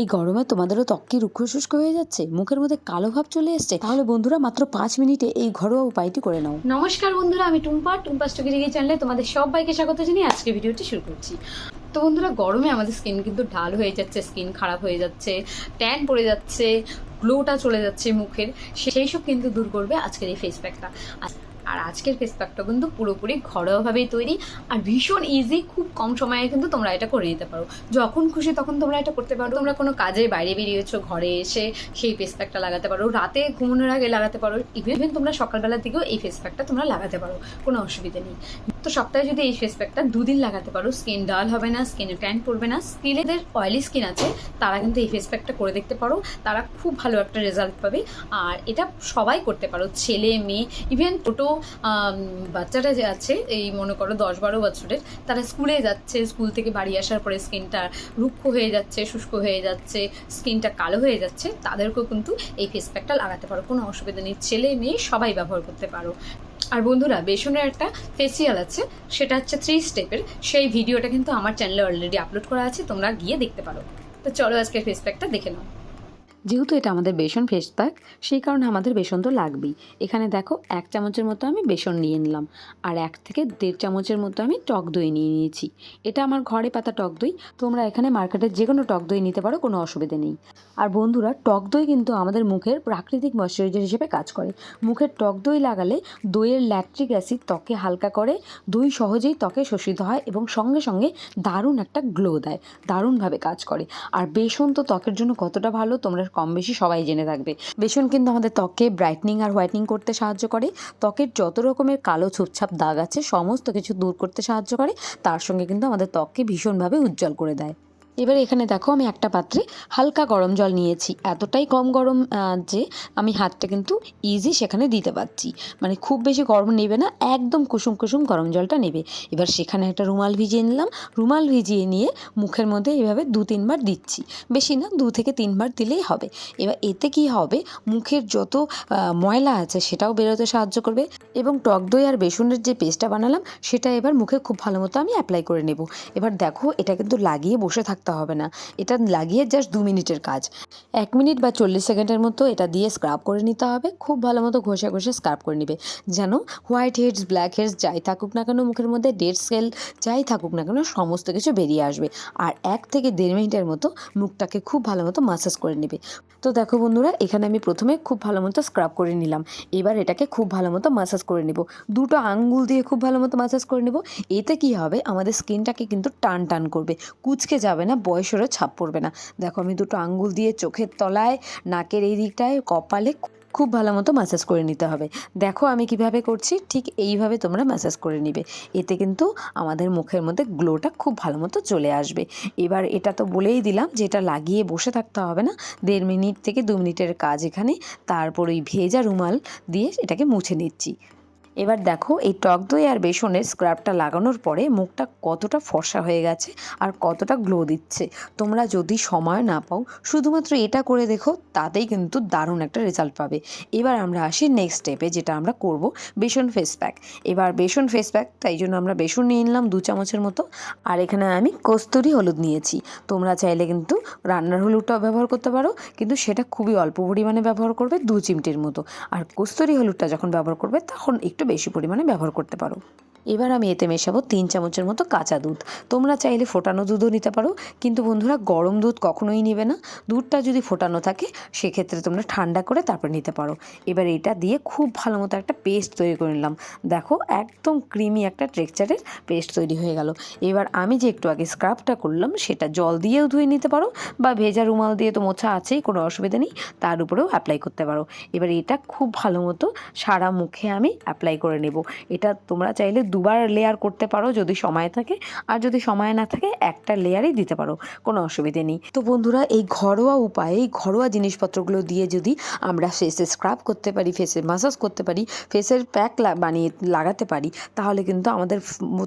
এই গরমে তোমাদেরও ত্বক কি রুক্ষ শুষ্ক হয়ে যাচ্ছে? মুখের মধ্যে কালো ভাব চলে এসছে। তাহলে বন্ধুরা মাত্র পাঁচ মিনিটে এই ঘরোয়া উপায়টি করে নাও। নমস্কার বন্ধুরা, আমি টুম্পা টুম্পা স্টুকিরিগি চ্যানেলে তোমাদের সবাইকে স্বাগত জানিয়ে আজকে ভিডিওটি শুরু করছি। তো বন্ধুরা, গরমে আমাদের স্কিন কিন্তু ঢাল হয়ে যাচ্ছে, স্কিন খারাপ হয়ে যাচ্ছে, ট্যান পড়ে যাচ্ছে, গ্লোটা চলে যাচ্ছে মুখের। সেই সব কিন্তু দূর করবে আজকের এই ফেস প্যাকটা আর আজকের ফেস প্যাকটা কিন্তু পুরোপুরি ঘরোয়াভাবেই তৈরি আর ভীষণ ইজি খুব কম সময়ে কিন্তু তোমরা এটা করে নিতে পারো। যখন খুশি তখন তোমরা এটা করতে পারো। তোমরা কোনো কাজে বাইরে বেরিয়েছো, ঘরে এসে সেই ফেস প্যাকটা লাগাতে পারো। রাতে ঘুমানোর আগে লাগাতে পারো। ইভেন তোমরা সকালবেলার দিকেও এই ফেস প্যাকটা তোমরা লাগাতে পারো। কোনো অসুবিধা নেই। তো সপ্তাহে যদি এই ফেস প্যাকটা দুদিন লাগাতে পারো স্কিন ডাল হবে না স্কিনে ট্যান পড়বে না স্কিনেদের অয়েলি স্কিন আছে, তারা কিন্তু এই ফেস প্যাকটা করে দেখতে পারো, তারা খুব ভালো একটা রেজাল্ট পাবে। আর এটা সবাই করতে পারো, ছেলে, মেয়ে ইভেন ছোটো বাচ্চারা যে আছে, এই মনে করো দশ বারো বছরের, তারা স্কুলে যাচ্ছে স্কুল থেকে বাড়ি আসার পরে স্কিনটা রুক্ষ হয়ে যাচ্ছে, শুষ্ক হয়ে যাচ্ছে স্কিনটা কালো হয়ে যাচ্ছে, তাদেরকেও কিন্তু এই ফেস প্যাকটা লাগাতে পারো, কোনো অসুবিধা নেই। ছেলে, মেয়ে সবাই ব্যবহার করতে পারো। আর বন্ধুরা, বেসনের একটা ফেসিয়াল আছে, সেটা হচ্ছে থ্রি স্টেপের সেই ভিডিওটা কিন্তু আমার চ্যানেলে অলরেডি আপলোড করা আছে, তোমরা গিয়ে দেখতে পারো। তো চলো আজকে ফেস প্যাকটা দেখে নাও। যেহেতু এটা আমাদের বেসন ফেস প্যাক সেই কারণে আমাদের বেসন তো লাগবেই। এখানে দেখো এক চামচের মতো আমি বেসন নিয়ে নিলাম, আর এক থেকে দেড় চামচের মতো আমি টক দই নিয়ে নিয়েছি। এটা আমার ঘরে পাতা টক দই, তোমরা এখানে মার্কেটের যে কোনো টক দই নিতে পারো, কোনো অসুবিধা নেই। আর বন্ধুরা, টক দই কিন্তু আমাদের মুখের প্রাকৃতিক ময়শ্চারাইজার হিসেবে কাজ করে। মুখের টক দই লাগালে দইয়ের ল্যাকট্রিক অ্যাসিড ত্বকে হালকা করে, দই সহজেই ত্বকে শোষিত হয় এবং সঙ্গে সঙ্গে দারুণ একটা গ্লো দেয়, দারুণভাবে কাজ করে। আর বেসন তো ত্বকের জন্য কতটা ভালো, তোমরা কম বেশি সবাই জেনে থাকবে। বেসন কিন্তু আমাদের ত্বকে ব্রাইটনিং আর হোয়াইটনিং করতে সাহায্য করে। ত্বকের যত রকমের কালো ছুপছাপ দাগ আছে, সমস্ত কিছু দূর করতে সাহায্য করে। তার সঙ্গে কিন্তু আমাদের ত্বককে ভীষণভাবে উজ্জ্বল করে দেয়। এবার এখানে দেখো আমি একটা পাত্রে হালকা গরম জল নিয়েছি। এতটাই কম গরম যে আমি হাতটা কিন্তু ইজি সেখানে দিতে পারছি। মানে খুব বেশি গরম নেবে না, একদম কুসুম কুসুম গরম জলটা নেবে। এবার সেখানে একটা রুমাল ভিজিয়ে নিলাম। রুমাল ভিজিয়ে নিয়ে মুখের মধ্যে এভাবে দু তিনবার দিচ্ছি। বেশি না, দু থেকে তিনবার দিলেই হবে। এবার এতে কি হবে? মুখের যত ময়লা আছে সেটাও বেরোতে সাহায্য করবে এবং টক দই আর বেসনের যে পেস্টটা বানালাম, সেটা এবার মুখে খুব ভালো মতো আমি অ্যাপ্লাই করে নেব। এবার দেখো এটা কিন্তু লাগিয়ে বসে থাকতে হবে না। এটা লাগিয়ে জাস্ট দু মিনিটের কাজ। এক মিনিট বা চল্লিশ সেকেন্ডের মতো এটা দিয়ে স্ক্রাব করে নিতে হবে। খুব ভালো মতো ঘষে ঘষে স্ক্রাব করে নেবে। যেন হোয়াইট হেডস ব্ল্যাক হেডস যাই থাকুক না কেন, মুখের মধ্যে ডেড সেল যাই থাকুক না কেন, সমস্ত কিছু বেরিয়ে আসবে। আর এক থেকে দেড় মিনিটের মতো মুখটাকে খুব ভালো মতো মাসাজ করে নেবে। তো দেখো বন্ধুরা, এখানে আমি প্রথমে খুব ভালো মতো স্ক্রাব করে নিলাম। এবার এটাকে খুব ভালো মতো মাসাজ করে নেব। দুটো আঙ্গুল দিয়ে খুব ভালো মতো মাসাজ করে নেব। এতে কি হবে, আমাদের স্কিনটাকে কিন্তু টান টান করবে। কুচকে যাবে না বয়সেরও ছাপ পড়বে না। দেখো, আমি দুটো আঙ্গুল দিয়ে চোখের তলায়, নাকের এই দিকটায়, কপালে খুব ভালো মতো ম্যাসাজ করে নিতে হবে। দেখো আমি কীভাবে করছি, ঠিক এইভাবে তোমরা ম্যাসাজ করে নিবে। এতে কিন্তু আমাদের মুখের মধ্যে গ্লোটা খুব ভালো মতো চলে আসবে। এবার এটা তো বলেই দিলাম যে এটা লাগিয়ে বসে থাকতে হবে না। দেড় মিনিট থেকে দু মিনিটের কাজ এখানে। তারপর ওই ভেজা রুমাল দিয়ে এটাকে মুছে নিচ্ছি। এবার দেখো, এই টক দই আর বেসনের স্ক্রাবটা লাগানোর পরে মুখটা কতটা ফর্সা হয়ে গেছে আর কতটা গ্লো দিচ্ছে। তোমরা যদি সময় না পাও, শুধুমাত্র এটা করে দেখো, তাতেই কিন্তু দারুণ একটা রেজাল্ট পাবে। এবার আমরা আসি নেক্সট স্টেপে যেটা আমরা করব, বেসন ফেস প্যাক এবার বেসন ফেস প্যাক তাই জন্য আমরা বেসন নিয়ে নিলাম দু চামচের মতো। আর এখানে আমি কস্তুরি হলুদ নিয়েছি। তোমরা চাইলে কিন্তু রান্নার হলুদটাও ব্যবহার করতে পারো, কিন্তু সেটা খুবই অল্প পরিমাণে ব্যবহার করবে দু চিমটির মতো। আর কস্তুরি হলুদটা যখন ব্যবহার করবে, তখন একটু বেশি পরিমাণে ব্যবহার করতে পারো। এবার আমি এতে মেশাবো তিন চামচের মতো কাঁচা দুধ। তোমরা চাইলে ফোটানো দুধও নিতে পারো, কিন্তু বন্ধুরা গরম দুধ কখনোই নেবে না। দুধটা যদি ফোটানো থাকে, সেক্ষেত্রে তোমরা ঠান্ডা করে তারপর নিতে পারো। এবার এটা দিয়ে খুব ভালো মতো একটা পেস্ট তৈরি করে নিলাম। দেখো, একদম ক্রিমি একটা টেক্সচারের পেস্ট তৈরি হয়ে গেল। এবার আমি যে একটু আগে স্ক্রাবটা করলাম, সেটা জল দিয়েও ধুয়ে নিতে পারো, বা ভেজা রুমাল দিয়ে তো মোছা আছেই, কোনো অসুবিধা নেই, তার উপরেও অ্যাপ্লাই করতে পারো। এবার এটা খুব ভালো মতো সারা মুখে আমি অ্যাপ্লাই করে নেব। এটা তোমরা চাইলে দুবার লেয়ার করতে পারো যদি সময় থাকে। আর যদি সময় না থাকে, একটা লেয়ারই দিতে পারো। কোনো অসুবিধে নেই। তো বন্ধুরা, এই ঘরোয়া উপায়ে, এই ঘরোয়া জিনিসপত্রগুলো দিয়ে যদি আমরা ফেসে স্ক্রাব করতে পারি ফেসে মাসাজ করতে পারি ফেসের প্যাক বানিয়ে লাগাতে পারি, তাহলে কিন্তু আমাদের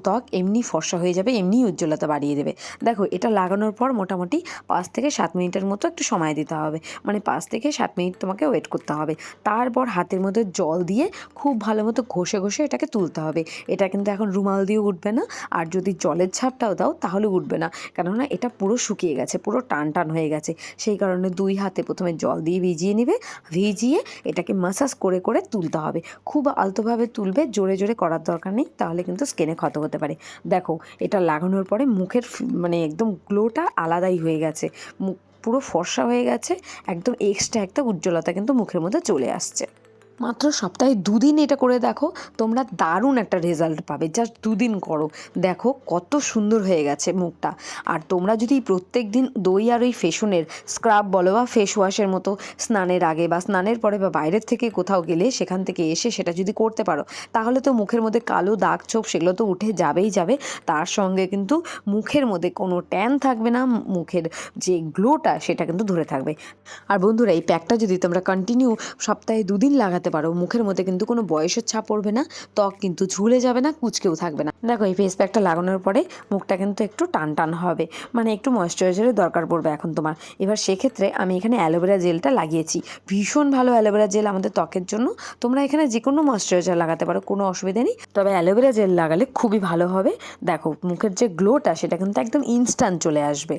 ত্বক এমনি ফর্সা হয়ে যাবে, এমনি উজ্জ্বলতা বাড়িয়ে দেবে। দেখো, এটা লাগানোর পর মোটামুটি পাঁচ থেকে সাত মিনিটের মতো একটু সময় দিতে হবে। মানে পাঁচ থেকে সাত মিনিট তোমাকে ওয়েট করতে হবে। তারপর হাতের মধ্যে জল দিয়ে খুব ভালো মতো ঘষে ঘষে এটাকে তুলতে হবে। এটা কিন্তু এখন রুমাল দিয়েও উঠবে না। আর যদি জলের ছাপটাও দাও তাহলে উঠবে না। কেননা এটা পুরো শুকিয়ে গেছে, পুরো টান টান হয়ে গেছে। সেই কারণে দুই হাতে প্রথমে জল দিয়ে ভিজিয়ে নেবে। ভিজিয়ে এটাকে মাসাজ করে করে তুলতে হবে। খুব আলতোভাবে তুলবে, জোরে জোরে করার দরকার নেই, তাহলে কিন্তু স্কিনে ক্ষত হতে পারে। দেখো, এটা লাগানোর পরে মুখের মানে একদম গ্লোটা আলাদাই হয়ে গেছে। মুখ পুরো ফর্সা হয়ে গেছে, একদম এক্সট্রা একটা উজ্জ্বলতা কিন্তু মুখের মধ্যে চলে আসছে। মাত্র সপ্তাহে দুদিন এটা করে দেখো, তোমরা দারুণ একটা রেজাল্ট পাবে। জাস্ট দুদিন করো। দেখো কত সুন্দর হয়ে গেছে মুখটা। আর তোমরা যদি প্রত্যেক দিন দই আর ওই ফেশনের স্ক্রাব বলো বা ফেস ওয়াশের মতো স্নানের আগে বা স্নানের পরে বা বাইরের থেকে কোথাও গেলে সেখান থেকে এসে সেটা যদি করতে পারো, তাহলে তো মুখের মধ্যে কালো দাগ ছোপ সেগুলো তো উঠে যাবেই যাবে। তার সঙ্গে কিন্তু মুখের মধ্যে কোনো ট্যান থাকবে না, মুখের যে গ্লোটা সেটা কিন্তু ধরে থাকবে। আর বন্ধুরা, এই প্যাকটা যদি তোমরা কন্টিনিউ সপ্তাহে দুদিন লাগাতে পারো। মুখের মধ্যে কিন্তু কোনো বয়সের ছাপ পড়বে না, ত্বক কিন্তু ঝুলে যাবে না, কুচকেও থাকবে না। দেখো, এই ফেস প্যাকটা লাগানোর পরে মুখটা কিন্তু একটু টান টান হবে। মানে একটু ময়শ্চারাইজারের দরকার পড়বে এখন তোমার। এবার সেক্ষেত্রে আমি এখানে অ্যালোভেরা জেলটা লাগিয়েছি। ভীষণ ভালো অ্যালোভেরা জেল আমাদের ত্বকের জন্য। তোমরা এখানে যে কোনো ময়শ্চারাইজার লাগাতে পারো, কোনো অসুবিধা নেই। তবে অ্যালোভেরা জেল লাগালে খুবই ভালো হবে। দেখো, মুখের যে গ্লোটা সেটা কিন্তু একদম ইনস্ট্যান্ট চলে আসবে।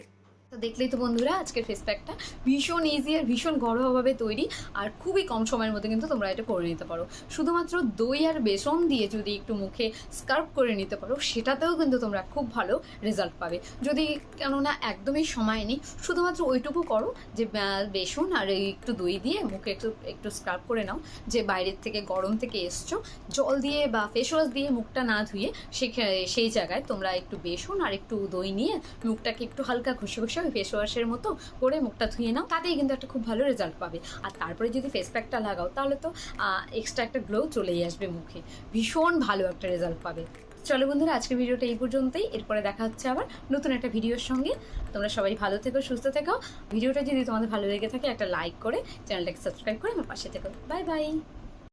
তো দেখলেই তো বন্ধুরা আজকের ফেস প্যাকটা ভীষণ ইজি আর ভীষণ ঘরোয়াভাবে তৈরি আর খুবই কম সময়ের মধ্যে কিন্তু তোমরা এটা করে নিতে পারো। শুধুমাত্র দই আর বেসন দিয়ে যদি একটু মুখে স্কার্প করে নিতে পারো, সেটাতেও কিন্তু তোমরা খুব ভালো রেজাল্ট পাবে। যদি কেননা একদমই সময় নেই, শুধুমাত্র ওইটুকু করো যে বেসন আর একটু দই দিয়ে মুখে একটু একটু স্কার্প করে নাও। যে বাইরের থেকে, গরম থেকে এসছো, জল দিয়ে বা ফেস ওয়াশ দিয়ে মুখটা না ধুয়ে সেই জায়গায় তোমরা একটু বেসন আর একটু দই নিয়ে মুখটাকে একটু হালকা ঘষে ঘষে ওই ফেস ওয়াশের মতো করে মুখটা ধুয়ে নাও, তাতেই কিন্তু একটা খুব ভালো রেজাল্ট পাবে। আর তারপরে যদি ফেস প্যাকটা লাগাও, তাহলে তো এক্সট্রা একটা গ্লো চলেই আসবে মুখে। ভীষণ ভালো একটা রেজাল্ট পাবে। চলো বন্ধুরা, আজকের ভিডিওটা এই পর্যন্তই। এরপরে দেখা হচ্ছে আবার নতুন একটা ভিডিওর সঙ্গে। তোমরা সবাই ভালো থেকো, সুস্থ থেকো। ভিডিওটা যদি তোমাদের ভালো লেগে থাকে, একটা লাইক করে চ্যানেলটাকে সাবস্ক্রাইব করে আমার পাশে থেকো। Bye bye